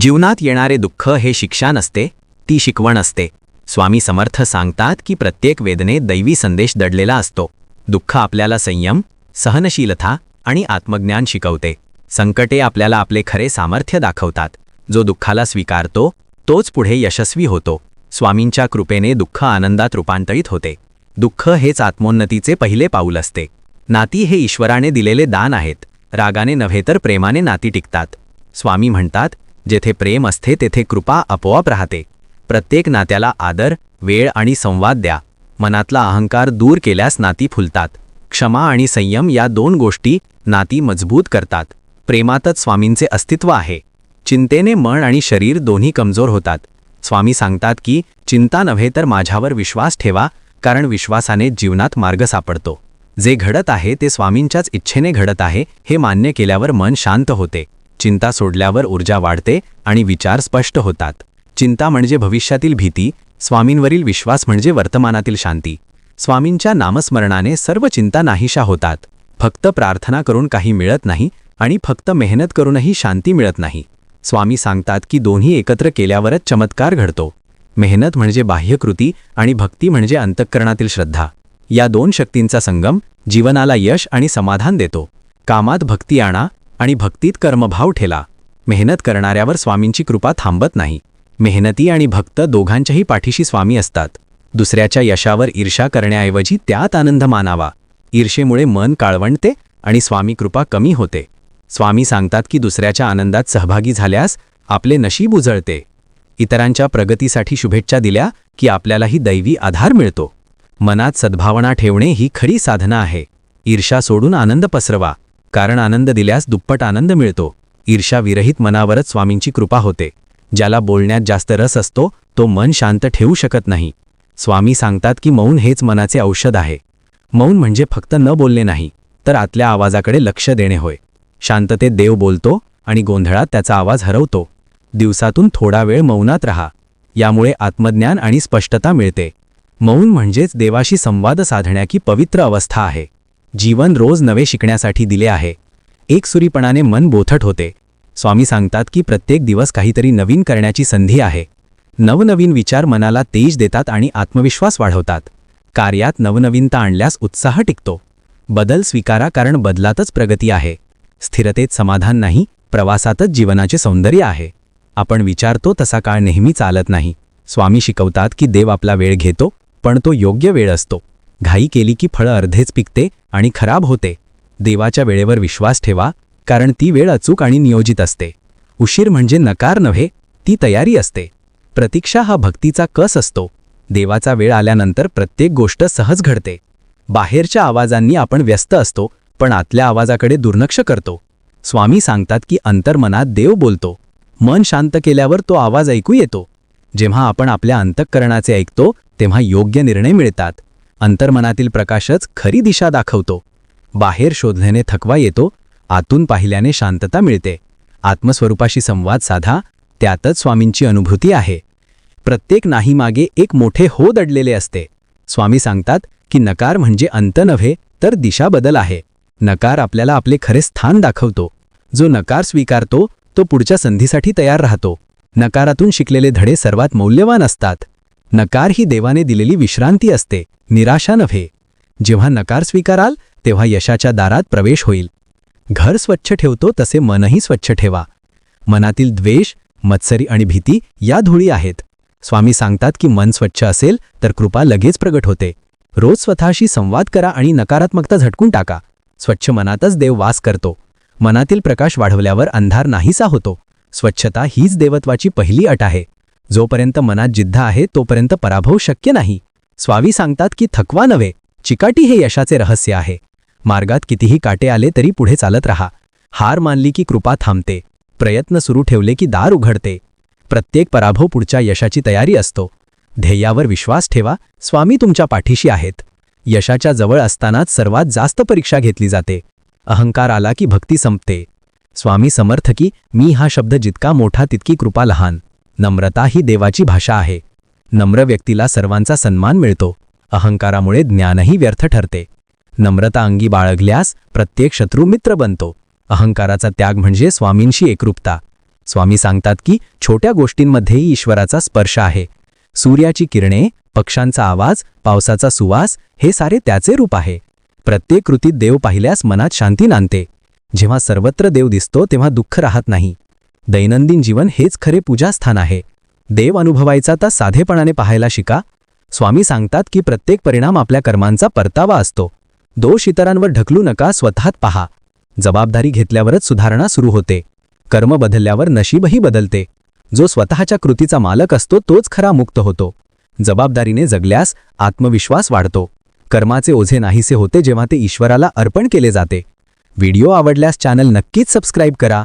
जीवनात येणारे दुःख हे शिक्षा नसते ती शिकवण असते. स्वामी समर्थ सांगतात की प्रत्येक वेदनेत दैवी संदेश दडलेला असतो. दुःख आपल्याला संयम सहनशीलता आणि आत्मज्ञान शिकवते. संकटे आपल्याला आपले खरे सामर्थ्य दाखवतात. जो दुःखाला स्वीकारतो तोच पुढे यशस्वी होतो. स्वामींच्या कृपेने दुःख आनंदात रूपांतरित होते. दुःख हेच आत्मोन्नतीचे पहिले पाऊल असते. नाती हे ईश्वराने दिलेले दान आहेत. रागाने नव्हे तर प्रेमाने नाती टिकतात. स्वामी म्हणतात जेथे प्रेम असते तेथे कृपा आपोआप राहते. प्रत्येक नात्याला आदर वेळ आणि संवाद द्या. मनातला अहंकार दूर केल्यास नाती फुलतात. क्षमा आणि संयम या दोन गोष्टी नाती मजबूत करतात. प्रेमातच स्वामींचे अस्तित्व आहे. चिंतेने मन आणि शरीर दोन्ही कमजोर होतात. स्वामी सांगतात की चिंता नव्हे तर माझ्यावर विश्वास ठेवा कारण विश्वासाने जीवनात मार्ग सापडतो. जे घडत आहे ते स्वामींच्याच इच्छेने घडत आहे हे मान्य केल्यावर मन शांत होते. चिंता सोडल्यावर ऊर्जा वाढते आणि विचार स्पष्ट होतात. चिंता म्हणजे भविष्यातील भीती स्वामींवरील विश्वास म्हणजे वर्तमानातील शांती. स्वामींच्या नामस्मरणाने सर्व चिंता नाहीशा होतात. फक्त प्रार्थना करून काही मिळत नाही आणि फक्त मेहनत करूनही शांती मिळत नाही. स्वामी सांगतात की दोन्ही एकत्र केल्यावरच चमत्कार घडतो. मेहनत म्हणजे बाह्यकृती आणि भक्ती म्हणजे अंतःकरणातील श्रद्धा. या दोन शक्तींचा संगम जीवनाला यश आणि समाधान देतो. कामात भक्ती आणा आणि भक्तीत कर्मभाव ठेला. मेहनत करणाऱ्यावर स्वामींची कृपा थांबत नाही. मेहनती आणि भक्त दोघांच्याही पाठीशी स्वामी असतात. दुसऱ्याच्या यशावर ईर्षा करण्याऐवजी त्यात आनंद मानावा. ईर्षेमुळे मन काळवणते आणि स्वामी कृपा कमी होते. स्वामी सांगतात की दुसऱ्याच्या आनंदात सहभागी झाल्यास आपले नशीब उजळते. इतरांच्या प्रगतीसाठी शुभेच्छा दिल्या की आपल्यालाही दैवी आधार मिळतो. मनात सद्भावना ठेवणे ही खरी साधना आहे. ईर्षा सोडून आनंद पसरवा. कारण आनंद दिल्यास दुप्पट आनंद मिळतो. ईर्षाविरहित मनावरच स्वामींची कृपा होते. ज्याला बोलण्यात जास्त रस असतो तो मन शांत ठेवू शकत नाही. स्वामी सांगतात की मौन हेच मनाचे औषध आहे. मौन म्हणजे फक्त न बोलणे नाही तर आतल्या आवाजाकडे लक्ष देणे होय. शांततेत देव बोलतो आणि गोंधळात त्याचा आवाज हरवतो. दिवसातून थोडा वेळ मौनात रहा. यामुळे आत्मज्ञान आणि स्पष्टता मिळते. मौन म्हणजेच देवाशी संवाद साधण्याची पवित्र अवस्था आहे. जीवन रोज नवे शिकण्यासाठी दिले आहे. एकसुरीपणाने मन बोथट होते. स्वामी सांगतात की प्रत्येक दिवस काहीतरी नवीन करण्याची संधी आहे. नवनवीन विचार मनाला तेज देतात आणि आत्मविश्वास वाढवतात. कार्यात नवनवीनता आणल्यास उत्साह टिकतो. बदल स्वीकारा कारण बदलातच प्रगती आहे. स्थिरतेत समाधान नाही प्रवासातच जीवनाचे सौंदर्य आहे. आपण विचारतो तसा काळ नेहमी चालत नाही. स्वामी शिकवतात की देव आपला वेळ घेतो पण तो योग्य वेळ असतो. घाई केली की फळं अर्धेच पिकते आणि खराब होते. देवाच्या वेळेवर विश्वास ठेवा कारण ती वेळ अचूक आणि नियोजित असते. उशीर म्हणजे नकार नव्हे ती तयारी असते. प्रतीक्षा हा भक्तीचा कस असतो. देवाचा वेळ आल्यानंतर प्रत्येक गोष्ट सहज घडते. बाहेरच्या आवाजांनी आपण व्यस्त असतो पण आतल्या आवाजाकडे दुर्लक्ष करतो. स्वामी सांगतात की अंतर्मनात देव बोलतो. मन शांत केल्यावर तो आवाज ऐकू येतो. जेव्हा आपण आपल्या अंतःकरणाचे ऐकतो तेव्हा योग्य निर्णय मिळतात. अंतर्मनातील प्रकाशच खरी दिशा दाखवतो. बाहेर शोधल्याने थकवा येतो आतून पाहिल्याने शांतता मिळते. आत्मस्वरूपाशी संवाद साधा त्यातच स्वामींची अनुभूती आहे. प्रत्येक नाहीमागे एक मोठे हो दडलेले असते. स्वामी सांगतात की नकार म्हणजे अंत नव्हे तर दिशा बदल आहे. नकार आपल्याला आपले खरे स्थान दाखवतो. जो नकार स्वीकारतो तो पुढच्या संधीसाठी तयार राहतो. नकारातून शिकलेले धडे सर्वात मौल्यवान असतात. नकार ही देवाने दिलेली विश्रांती असते. निराशा नव्हे. जेव्हा नकार स्वीकाराल तेव्हा यशाच्या दारात प्रवेश होईल. घर स्वच्छ ठेवतो तसे मनही स्वच्छ ठेवा. मनातील द्वेष मत्सरी आणि भीती या धुळी आहेत. स्वामी सांगतात की मन स्वच्छ असेल तर कृपा लगेच प्रगट होते. रोज स्वतःशी संवाद करा आणि नकारात्मकता झटकून टाका. स्वच्छ मनातच देव वास करतो. मनातील प्रकाश वाढवल्यावर अंधार नाहीसा होतो. स्वच्छता हीच देवत्वाची पहिली अट आहे. जोपर्यंत मनात जिद्द आहे तोपर्यंत पराभव शक्य नाही. स्वामी सांगतात की थकवा नव्हे चिकाटी हे यशाचे रहस्य आहे. मार्गात कितीही काटे आले तरी पुढे चालत राहा. हार मानली की कृपा थांबते. प्रयत्न सुरू ठेवले की दार उघडते. प्रत्येक पराभव पुढच्या यशाची तयारी असतो. ध्येयावर विश्वास ठेवा स्वामी तुमच्या पाठीशी आहेत. यशाच्या जवळ असतानाच सर्वात जास्त परीक्षा घेतली जाते. अहंकार आला की भक्ती संपते. स्वामी समर्थ की मी हा शब्द जितका मोठा तितकी कृपा लहान. नम्रता ही देवाची भाषा आहे. नम्र व्यक्तीला सर्वांचा सन्मान मिळतो. अहंकारामुळे ज्ञानही व्यर्थ ठरते. नम्रता अंगी बाळगल्यास प्रत्येक शत्रू मित्र बनतो. अहंकाराचा त्याग म्हणजे स्वामींशी एकरूपता. स्वामी सांगतात की छोट्या गोष्टींमध्येही ईश्वराचा स्पर्श आहे. सूर्याची किरणे पक्ष्यांचा आवाज पावसाचा सुवास हे सारे त्याचे रूप आहे. प्रत्येक कृतीत देव पाहिल्यास मनात शांती नांदते. जेव्हा सर्वत्र देव दिसतो तेव्हा दुःख राहत नाही. दैनंदिन जीवन हेच खरे पूजास्थान आहे. देव अनुभवायचा तर साधेपणाने पाहायला शिका. स्वामी सांगतात की प्रत्येक परिणाम आपल्या कर्मांचा परतावा असतो. दोष इतरांवर ढकलू नका स्वतःत पहा. जबाबदारी घेतल्यावरच सुधारणा सुरू होते. कर्म बदलल्यावर नशीबही बदलते. जो स्वतःच्या कृतीचा मालक असतो तोच खरा मुक्त होतो. जबाबदारीने जगल्यास आत्मविश्वास वाढतो. कर्माचे ओझे नाहीसे होते जेव्हा ते ईश्वराला अर्पण केले जाते. व्हिडिओ आवडल्यास चॅनल नक्कीच सबस्क्राईब करा.